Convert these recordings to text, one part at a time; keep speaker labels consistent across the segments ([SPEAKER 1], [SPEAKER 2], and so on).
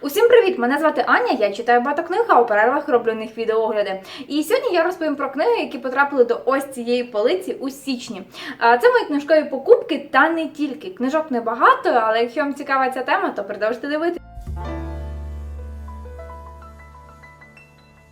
[SPEAKER 1] Усім привіт! Мене звати Аня. Я читаю багато книг, а у перервах роблю них відеоогляди. І сьогодні я розповім про книги, які потрапили до ось цієї полиці у січні. Це мої книжкові покупки, та не тільки. Книжок небагато, але якщо вам цікава ця тема, то продовжуйте дивитися.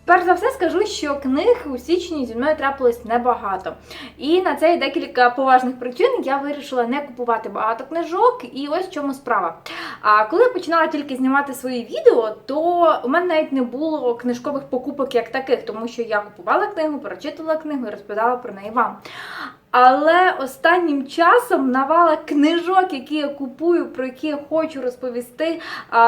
[SPEAKER 1] Перш за все скажу, що книг у січні зі мною трапилось небагато. І на це є декілька поважних причин. Я вирішила не купувати багато книжок, і ось в чому справа. А коли я починала тільки знімати свої відео, то у мене навіть не було книжкових покупок як таких, тому що я купувала книгу, прочитала книгу і розповідала про неї вам. Але останнім часом навала книжок, які я купую, про які я хочу розповісти,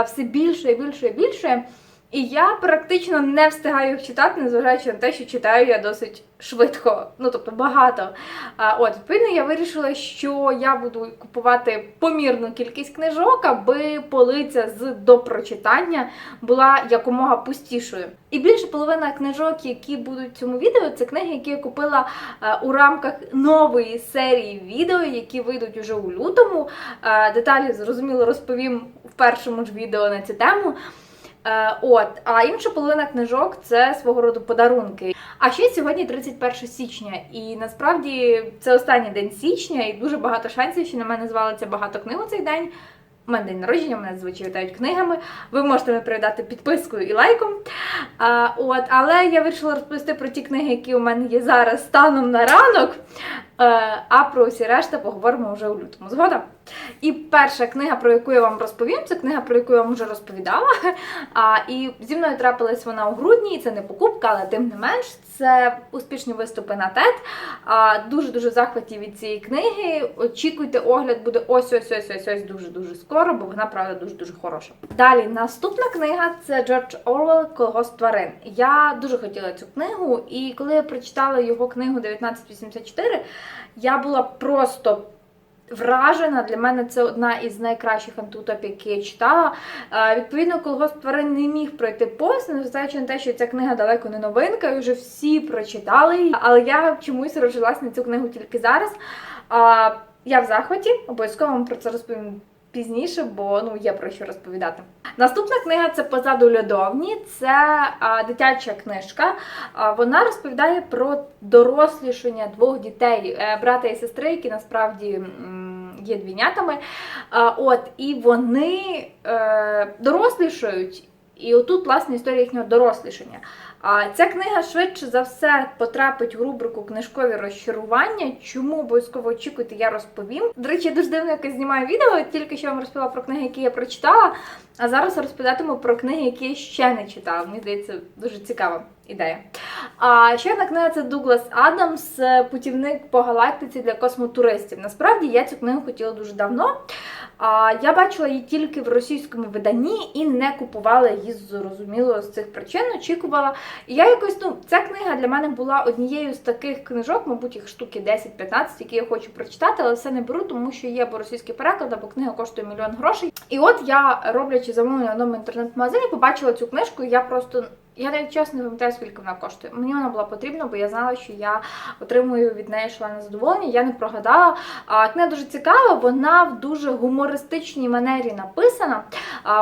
[SPEAKER 1] все більше і більше і більше. І я практично не встигаю їх читати, незважаючи на те, що читаю я досить швидко, ну тобто багато. А, от, відповідно, я вирішила, що я буду купувати помірну кількість книжок, аби полиця з допрочитання була якомога пустішою. І більше половина книжок, які будуть в цьому відео, це книги, які я купила е, у рамках нової серії відео, які вийдуть уже у лютому. Е, деталі зрозуміло розповім в першому ж відео на цю тему. Е, От, а інша половина книжок це свого роду подарунки. А ще сьогодні 31 січня, і насправді це останній день січня, і дуже багато шансів, що на мене звалиться багато книг у цей день. У мене день народження, мене зазвичай вітають книгами. Ви можете мене привітати підпискою і лайком. А, от, але я вирішила розповісти про ті книги, які у мене є зараз станом на ранок. Е, а про усі решта поговоримо вже у лютому. Згода? І перша книга, про яку я вам розповім, це книга, про яку я вам вже розповідала. А, і зі мною трапилась вона у грудні, і це не покупка, але тим не менш, це успішні виступи на. А, дуже-дуже захваті від цієї книги. Очікуйте, огляд буде ось ось ось ось ось дуже дуже скоро, бо вона правда дуже дуже хороша. Далі наступна книга це Джордж Орвел Колгосп тварин. Я дуже хотіла цю книгу, і коли я прочитала його книгу 1984, я була просто вражена. Для мене це одна із найкращих антутоп, які я читала. Е, Відповідно, колгосп тварин не міг пройти повз, незважаючи на те, що ця книга далеко не новинка, і вже всі прочитали її. Але я чомусь розжилась на цю книгу тільки зараз. Я в захваті, обов'язково вам про це розповім. Пізніше, бо ну є про що розповідати. Наступна книга це позаду льодовні. Це а, дитяча книжка. А, вона розповідає про дорослішання двох дітей, е, брата і сестри, які насправді є двійнятами. От і вони е, дорослішають. І отут, власне, історія їхнього дорослішання. А ця книга швидше за все потрапить в рубрику книжкові розчарування. Чому обов'язково очікуйте, я розповім. До речі, я дуже дивно якось знімаю відео, тільки що вам розповіла про книги, які я прочитала. А зараз розповідатиму про книги, які я ще не читала. Мені здається, дуже цікава ідея. А ще одна книга це Дуглас Адамс, Путівник по галактиці для космотуристів. Насправді я цю книгу хотіла дуже давно. А я бачила її тільки в російському виданні і не купувала її зрозуміло з цих причин. Очікувала. І я якось ну ця книга для мене була однією з таких книжок, мабуть, їх штуки 10-15, які я хочу прочитати, але все не беру, тому що є або російський переклад, або книга коштує мільйон грошей. І от я, роблячи замовлення в одному інтернет-магазині, побачила цю книжку, і я просто. Я навіть чесно не пам'ятаю, скільки вона коштує. Мені вона була потрібна, бо я знала, що я отримую від неї шалене задоволення. Я не прогадала. Книга дуже цікава, вона в дуже гумористичній манері написана.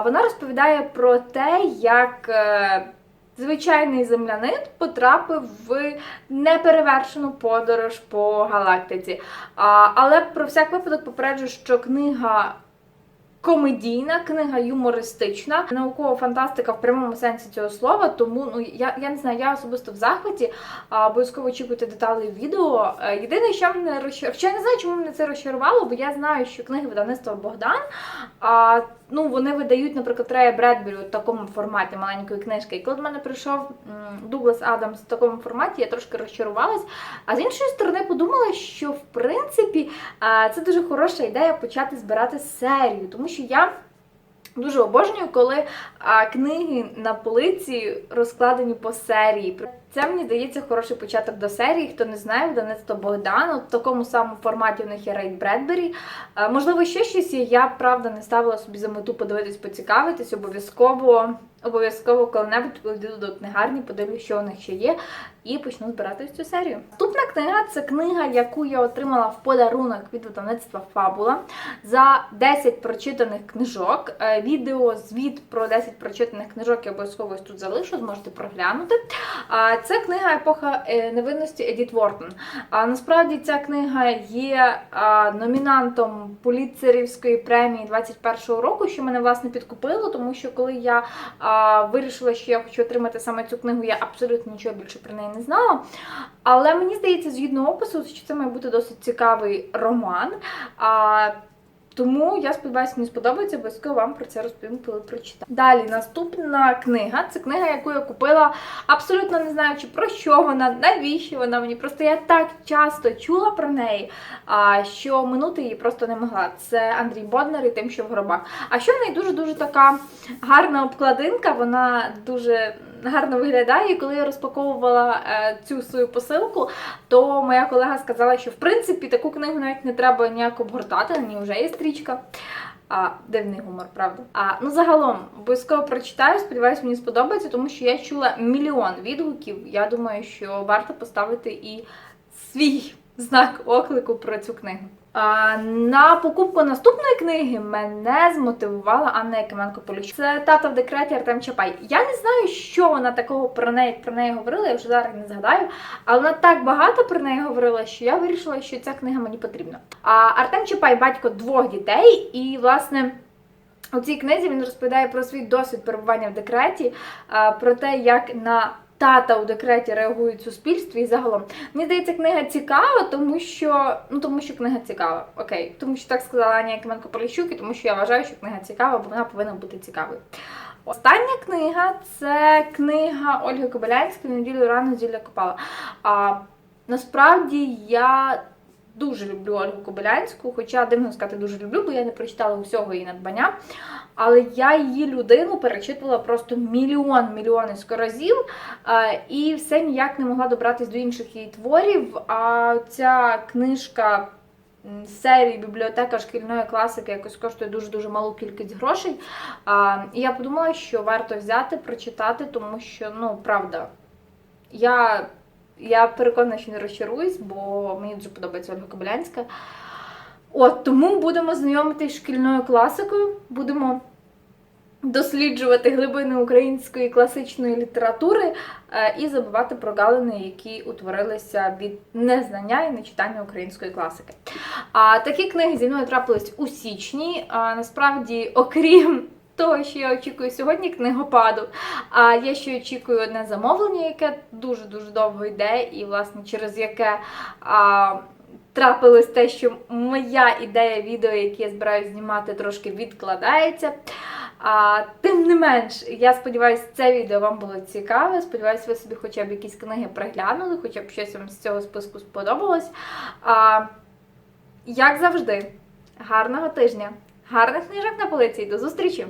[SPEAKER 1] Вона розповідає про те, як. е, Звичайний землянин потрапив в неперевершену подорож по галактиці. Але про всяк випадок попереджу, що книга комедійна, книга юмористична, наукова фантастика в прямому сенсі цього слова. Тому ну я, я не знаю, я особисто в захваті. А, обов'язково очікуйте деталі відео. Е, Єдине, що мене розчарувало, я не знаю, чому мене це розчарувало, бо я знаю, що книги видавництва Богдан. А, ну, вони видають, наприклад, Рея Бредбері у такому форматі маленької книжки. І коли до мене прийшов Дуглас Адамс в такому форматі, я трошки розчарувалась. А з іншої сторони, подумала, що в принципі а, це дуже хороша ідея почати збирати серію, тому що я. Дуже обожнюю, коли а, книги на полиці розкладені по серії. Це мені здається хороший початок до серії. Хто не знає, видавництво Богдан. От в такому самому форматі у них є Рейд Бредбері. Е, Можливо, ще щось є. Я правда не ставила собі за мету подивитись, поцікавитись. Обов'язково, обов'язково коли-небудь коли йду до книгарні, подивлюсь, що у них ще є, і почну збирати цю серію. Наступна книга це книга, яку я отримала в подарунок від видавництва Фабула за 10 прочитаних книжок. Е, Відео, звіт про 10 прочитаних книжок я обов'язково тут залишу, зможете проглянути. Це книга епоха е, невинності Едіт Вортон. А насправді ця книга є номінантом Пулітцерівської премії 21-го року, що мене власне підкупило, тому що коли я вирішила, що я хочу отримати саме цю книгу, я абсолютно нічого більше про неї не знала. Але мені здається, згідно опису, що це має бути досить цікавий роман. Тому я сподіваюся, мені сподобається, обов'язково вам про це розповім, коли прочитаю. Далі наступна книга. Це книга, яку я купила, абсолютно не знаючи про що вона, навіщо вона мені. Просто я так часто чула про неї, що минути її просто не могла. Це Андрій Боднар і тим, що в гробах. А що в неї дуже дуже така гарна обкладинка, вона дуже. Гарно виглядає, і коли я розпаковувала е, цю свою посилку, то моя колега сказала, що в принципі таку книгу навіть не треба ніяк обгортати, на ній вже є стрічка. А, дивний гумор, правда. А, ну загалом, обов'язково прочитаю, сподіваюсь, мені сподобається, тому що я чула мільйон відгуків. Я думаю, що варто поставити і свій знак оклику про цю книгу. На покупку наступної книги мене змотивувала Анна Якименко Поліщук. Це тата в декреті Артем Чапай. Я не знаю, що вона такого про неї про неї говорила, я вже зараз не згадаю, але вона так багато про неї говорила, що я вирішила, що ця книга мені потрібна. А Артем Чапай батько двох дітей, і власне. У цій книзі він розповідає про свій досвід перебування в декреті, про те, як на тата у декреті реагують в суспільстві і загалом. Мені здається, книга цікава, тому що ну тому що книга цікава. Окей, тому що так сказала Аня Якименко Поліщук, і тому що я вважаю, що книга цікава, бо вона повинна бути цікавою. Остання книга це книга Ольги Кобилянської неділю рано зілля Копала. А насправді я дуже люблю Ольгу Кобилянську, хоча дивно сказати дуже люблю, бо я не прочитала усього її надбання. Але я її людину перечитувала просто мільйон мільйонсько разів, і все ніяк не могла добратися до інших її творів. А ця книжка серії бібліотека шкільної класики якось коштує дуже-дуже малу кількість грошей. І я подумала, що варто взяти, прочитати, тому що, ну, правда, я, я переконана, що не розчаруюсь, бо мені дуже подобається Ольга Кобилянська. От тому будемо знайомитись з шкільною класикою, будемо досліджувати глибини української класичної літератури е, і забувати про галини, які утворилися від незнання і нечитання української класики. А такі книги зі мною трапились у січні. А насправді, окрім того, що я очікую сьогодні книгопаду. А я ще очікую одне замовлення, яке дуже дуже довго йде, і власне через яке. А, Трапилось те, що моя ідея відео, яке я збираюся знімати, трошки відкладається. А, тим не менш, я сподіваюся, це відео вам було цікаве. Сподіваюся, ви собі хоча б якісь книги приглянули, хоча б щось вам з цього списку сподобалось. А, як завжди, гарного тижня, гарних книжок на полиці і до зустрічі!